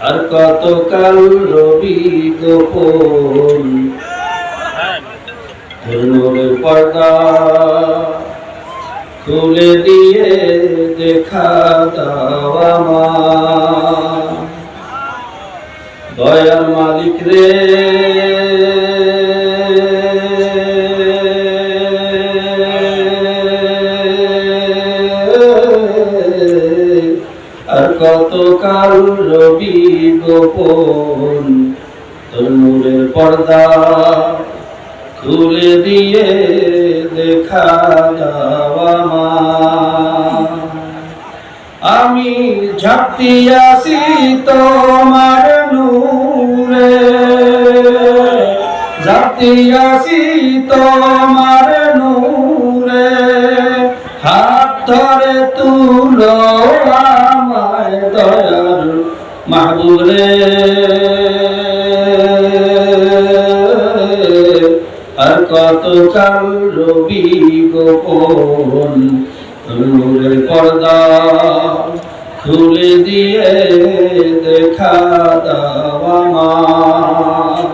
আর কতকাল রবি গোপন? ধর্মের পর্দা খুলে দিয়ে দেখা দাও আমার মালিক রে কতকাল রবি গোপন তোর নূরের পর্দা খুলে দিয়ে দেখা দাও আমার আমি ঝাঁপতি আসি তোমার নূরে ঝাঁপতি আসি তোমার মাহবুরে আর কত কাল রবি গোপন নূরের পর্দা খুলে দিয়ে দেখা দাও আমার।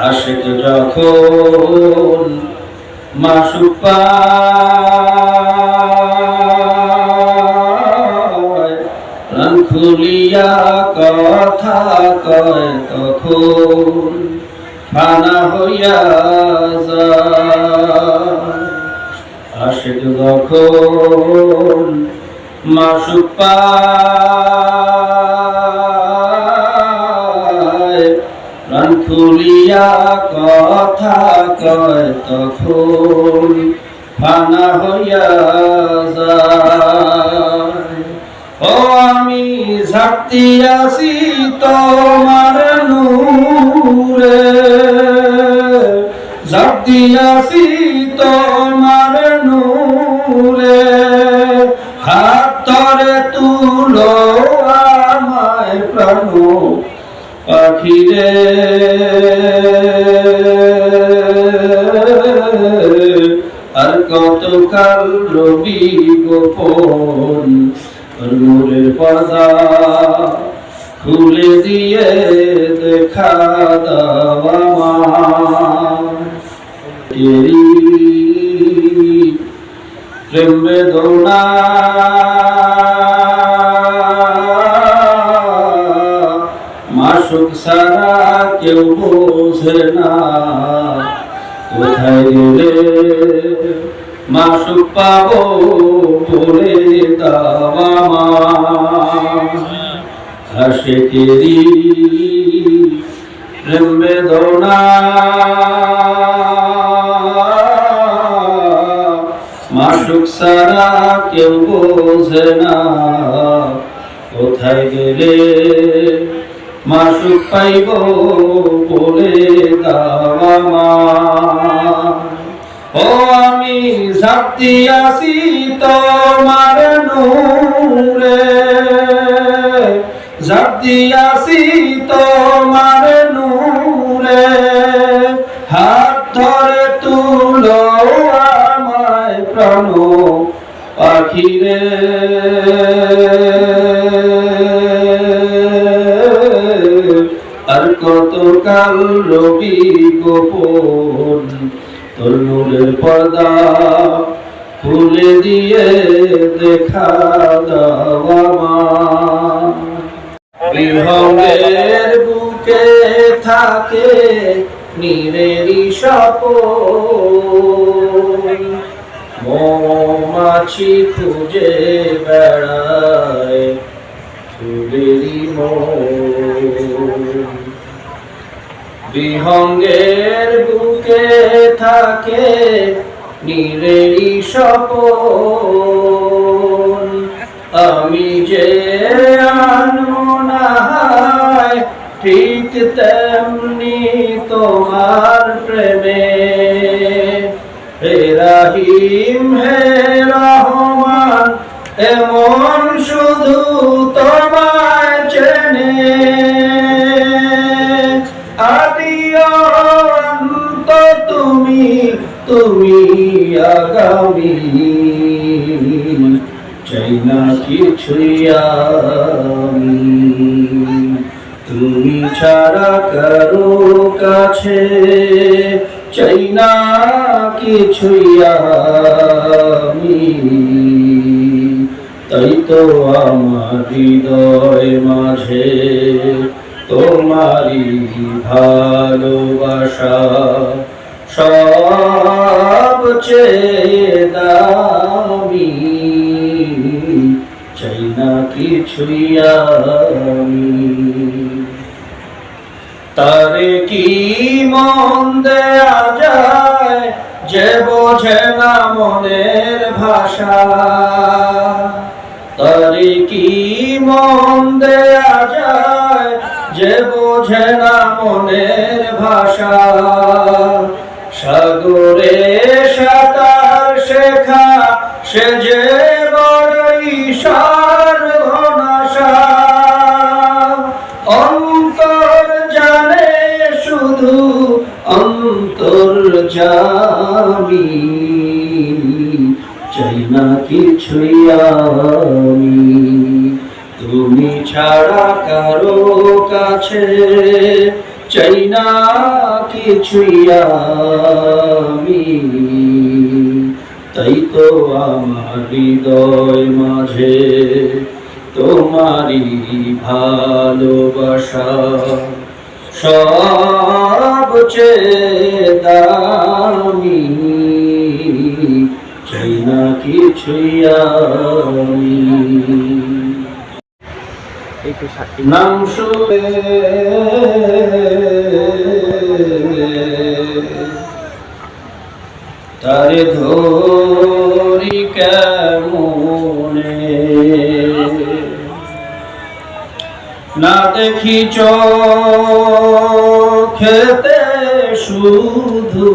আশেক যখন মাসুক খুলিয়া কথা কয় তখন ফানা হইয়া আশেক যখন মাসুক পায়, প্রাণ খুলিয়া কথা কয় তখন ফানা হইয়া যায়। ও আমি ঝাঁকতি আসি তোমার নূরে। ঝাঁকতি আসি তোমার নূরে। হাত ধরে তুলো আমায় প্রাণ পাখিরে। আর কতকাল রবি গোপন নূরের পর্দা খুলে দিয়ে দেখা আমার। তেরি প্রেম বেদনা মাসুক সারা কেউ বোঝে না। কোথায় গেলে মাসুক পাবো? বলে দাও আমার। হাসে কেরি প্রেম বেদনা। মাসুক সারা কেউ বোঝে না কোথায় গেলে মাসুক পাইব বলে দাও আমার। ও ঝাপতি আসি তোমার নূরে। ঝাপতি আসি তোমার নূরে। হাত ধরে তুলো আমায় প্রাণ পাখিরে। আর কত কাল রবি গোপন তোর নূরের পর্দা খুলে দিয়ে দেখা দাও আমার বিহঙ্গের বুকে থাকে নীরেরই সপন মৌমাছি খুঁজে বেড়ায় ফুলেরই মন। বিহঙ্গের বুকে থাকে নীরেরই সপন আমি যে আনমনায় ঠিক তেমনি তোমার প্রেমে। হে রাহিম, হে রহমান, এমন শুধু তোমায় চেনে। তুমি আগামী চাই না কিছুই আমি। তুমি ছাড়া কারও কাছে চাই না কিছুই আমি। তাই তো আমার হৃদয় মাঝে তোমারই ভালোবাসা। সবচেয়ে দামি। চাই না কিছুই আমি। তারে কি মন দেয়া যায় যে বোঝে না মনের ভাষা? তারে কি মন দেয়া যায় যে বোঝে না মনের ভাষা? সাগরে সাঁতার শেখা, সে যে বড়ই সর্বনাশা অন্তর জানে শুধু অন্তর জামি চাই না কিছুই আমি। তুমি ছাড়া কারও কাছে চাই না কিছুই আমি। তাই তো আমার হৃদয় মাঝে তোমারই ভালোবাসা। সবচেয়ে দামি চাই না কিছুই আমি। একটু নাম তারে ধরি কেমনে? না দেখি চোখেতে শুধু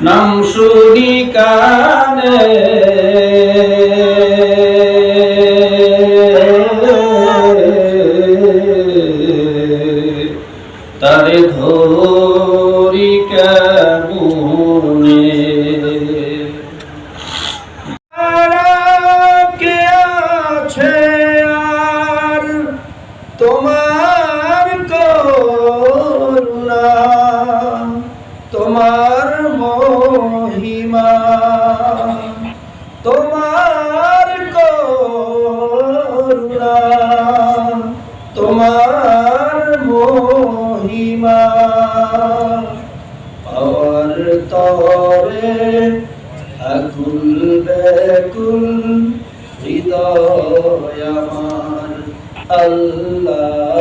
নাম শুনি কানে। তারে ব্যাকুল হৃদয় আমার আল্লাহ।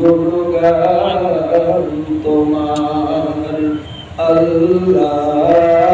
গুণগান তোমার আল্লাহ